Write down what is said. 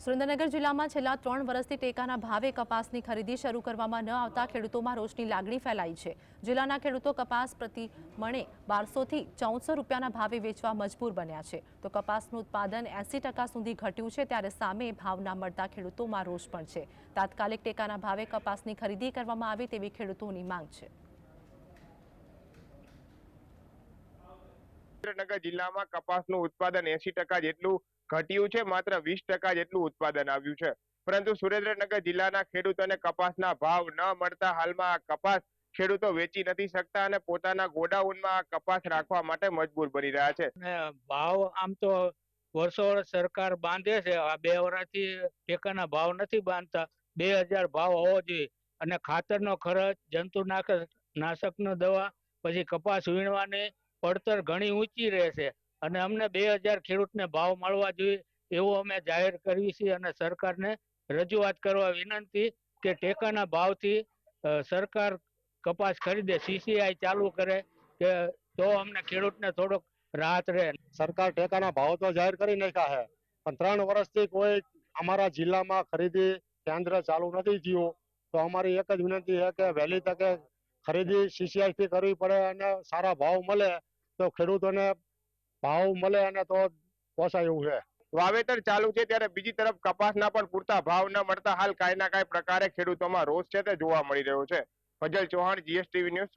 સુરેન્દ્રનગર જિલ્લામાં છેલ્લા ત્રણ વર્ષથી ટેકાના ભાવે કપાસની ખરીદી શરૂ કરવામાં ન આવતા ખેડૂતોમાં રોષની લાગણી ફેલાઈ છે. જિલ્લાના ખેડૂતો કપાસ પ્રતિ મણે બારસોથી ચૌદસો રૂપિયાના ભાવે વેચવા મજબૂર બન્યા છે. તો કપાસનું ઉત્પાદન એંસી ટકા સુધી ઘટ્યું છે ત્યારે સામે ભાવ ના મળતા ખેડૂતોમાં રોષ પણ છે. તાત્કાલિક ટેકાના ભાવે કપાસની ખરીદી કરવામાં આવે તેવી ખેડૂતોની માંગ છે. સુરેન્દ્રનગર જિલ્લામાં કપાસનું ઉત્પાદન એસી જેટલું ઘટ્યું છે, માત્ર વીસ જેટલું ઉત્પાદન આવ્યું છે. પરંતુ સુરેન્દ્રનગર જિલ્લાના ખેડૂતોને કપાસના ભાવ ન મળતા હાલમાં કપાસ ખેડૂતો વેચી નથી શકતા અને પોતાના ગોડાઉનમાં કપાસ રાખવા માટે મજબૂર બની રહ્યા છે. ભાવ આમ તો વર્ષો વર્ષ સરકાર બાંધે છે, આ બે વર્ષથી ટેકાના ભાવ નથી બાંધતા. બે હજાર ભાવ હોવો જોઈએ. અને ખાતરનો ખર્ચ, જંતુનાશક, નાશકનો દવા, પછી કપાસ વીણવાની પડતર ઘણી ઊંચી રહેશે. અને અમને બે હજાર ખેડૂતને ભાવ મળવા જોઈએ એવું અમે જાહેર કરવી છીએ અને સરકારને રજૂઆત કરવા વિનંતી કે ટેકાના ભાવથી સરકાર કપાસ ખરીદે, સીસીઆઈ ચાલુ કરે કે તો અમને ખેડૂતને થોડોક રાહત રહે. સરકાર ટેકાના ભાવ તો જાહેર કરી નાખ્યા છે, પણ ત્રણ વર્ષથી કોઈ અમારા જિલ્લામાં ખરીદી કેન્દ્ર ચાલુ નથી થયું. તો અમારી એક જ વિનંતી છે કે વહેલી તકે ખરીદી સીસીઆઈથી કરવી પડે અને સારા ભાવ મળે તો ખેડૂતોને ભાવ મળે અને તો પોસાય એવું છે. વાવેતર ચાલુ છે ત્યારે બીજી તરફ કપાસના પણ પૂરતા ભાવ ન મળતા હાલ કાંઈ ના કાંઈ પ્રકારે ખેડૂતોમાં રોષ છે તે જોવા મળી રહ્યો છે. Fazal Chauhan GSTV news